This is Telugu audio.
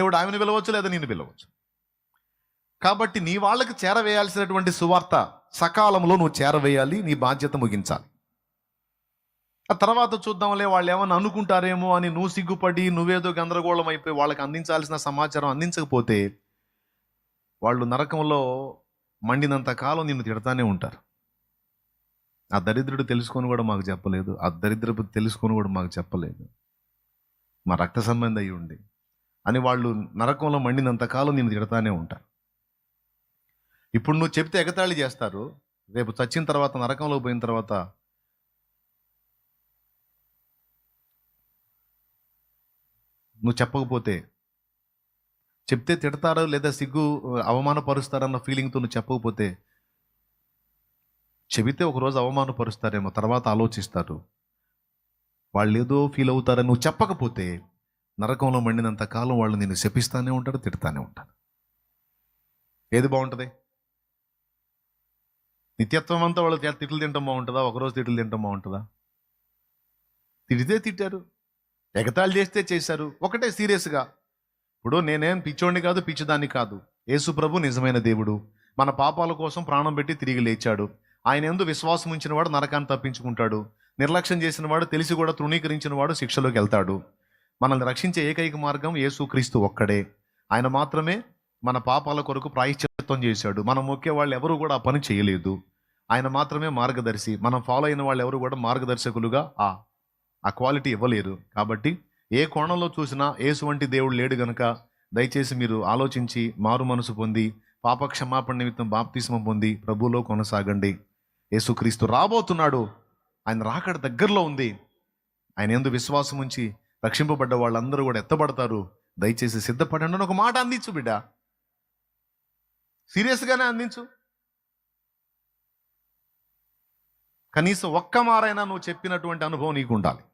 దేవుడు ఆమెను పిలవచ్చు లేదా నేను పిలవచ్చు? కాబట్టి నీ వాళ్ళకి చేరవేయాల్సినటువంటి సువార్త సకాలంలో నువ్వు చేరవేయాలి నీ బాధ్యత ముగించాలి. ఆ తర్వాత చూద్దాంలే వాళ్ళు ఏమన్నా అనుకుంటారేమో అని నువ్వు సిగ్గుపడి నువ్వేదో గందరగోళం అయిపోయి వాళ్ళకి అందించాల్సిన సమాచారం అందించకపోతే వాళ్ళు నరకంలో మండినంత కాలం నిన్ను తిడతానే ఉంటారు. ఆ దరిద్రుడు తెలుసుకొని కూడా మాకు చెప్పలేదు ఆ దరిద్రపు తెలుసుకొని కూడా మాకు చెప్పలేదు. మా రక్త సంబంధం అయి ఉండి అని వాళ్ళు నరకంలో మండినంత నేను తిడతానే ఉంటారు ఇప్పుడు నువ్వు చెప్తే ఎగతాళి చేస్తారు. రేపు చచ్చిన తర్వాత నరకంలో పోయిన తర్వాత నువ్వు చెప్పకపోతే చెప్తే తిడతారో లేదా సిగ్గు అవమానపరుస్తారన్న ఫీలింగ్తో నువ్వు చెప్పకపోతే చెబితే ఒకరోజు అవమానపరుస్తారేమో తర్వాత ఆలోచిస్తారు. వాళ్ళు ఏదో ఫీల్ అవుతారని నువ్వు చెప్పకపోతే నరకంలో మండినంత కాలం వాళ్ళు నేను శపిస్తానే ఉంటారు తిడతానే ఉంటారు. ఏది బాగుంటుంది? నిత్యత్వం అంతా వాళ్ళు తిట్లు తింటాం బాగుంటుందా? ఒకరోజు తిట్లు తింటాం బాగుంటుందా? తిడితే తిట్టారు ఎగతాళి చేస్తే చేశారు. ఒకటే సీరియస్గా. ఇప్పుడు నేనేం పిచ్చోడిని కాదు పిచ్చిదాన్ని కాదు. యేసు ప్రభు నిజమైన దేవుడు. మన పాపాల కోసం ప్రాణం పెట్టి తిరిగి లేచాడు. ఆయన ఎందు విశ్వాసం ఉంచిన వాడు నరకాన్ని తప్పించుకుంటాడు. నిర్లక్ష్యం చేసిన వాడు తెలిసి కూడా తృణీకరించిన వాడు శిక్షలోకి వెళ్తాడు. మనల్ని రక్షించే ఏకైక మార్గం యేసుక్రీస్తు ఒక్కడే. ఆయన మాత్రమే మన పాపాల కొరకు ప్రాయశ్చిత్వం చేశాడు. మనం మొక్కే వాళ్ళు ఎవరు కూడా ఆ పని చేయలేదు. ఆయన మాత్రమే మార్గదర్శి. మనం ఫాలో అయిన వాళ్ళు ఎవరు కూడా మార్గదర్శకులుగా ఆ ఆ క్వాలిటీ ఇవ్వలేరు కాబట్టి ఏ కోణంలో చూసినా యేసు వంటి దేవుడు లేడు గనక దయచేసి మీరు ఆలోచించి మారు మనసు పొంది పాప క్షమాపణ నిమిత్తం బాప్తిస్మం పొంది ప్రభువులో కొనసాగండి. యేసుక్రీస్తు రాబోతున్నాడు. ఆయన రాకడ దగ్గరలో ఉంది. ఆయన ఎందు విశ్వాసం ఉంచి రక్షింపబడ్డ వాళ్ళందరూ కూడా ఎత్తబడతారు. దయచేసి సిద్ధపడండి అని ఒక మాట అందించు బిడ్డ. సీరియస్గానే అందించు. కనీసం ఒక్క మారైనా నువ్వు చెప్పినటువంటి అనుభవం నీకు ఉండాలి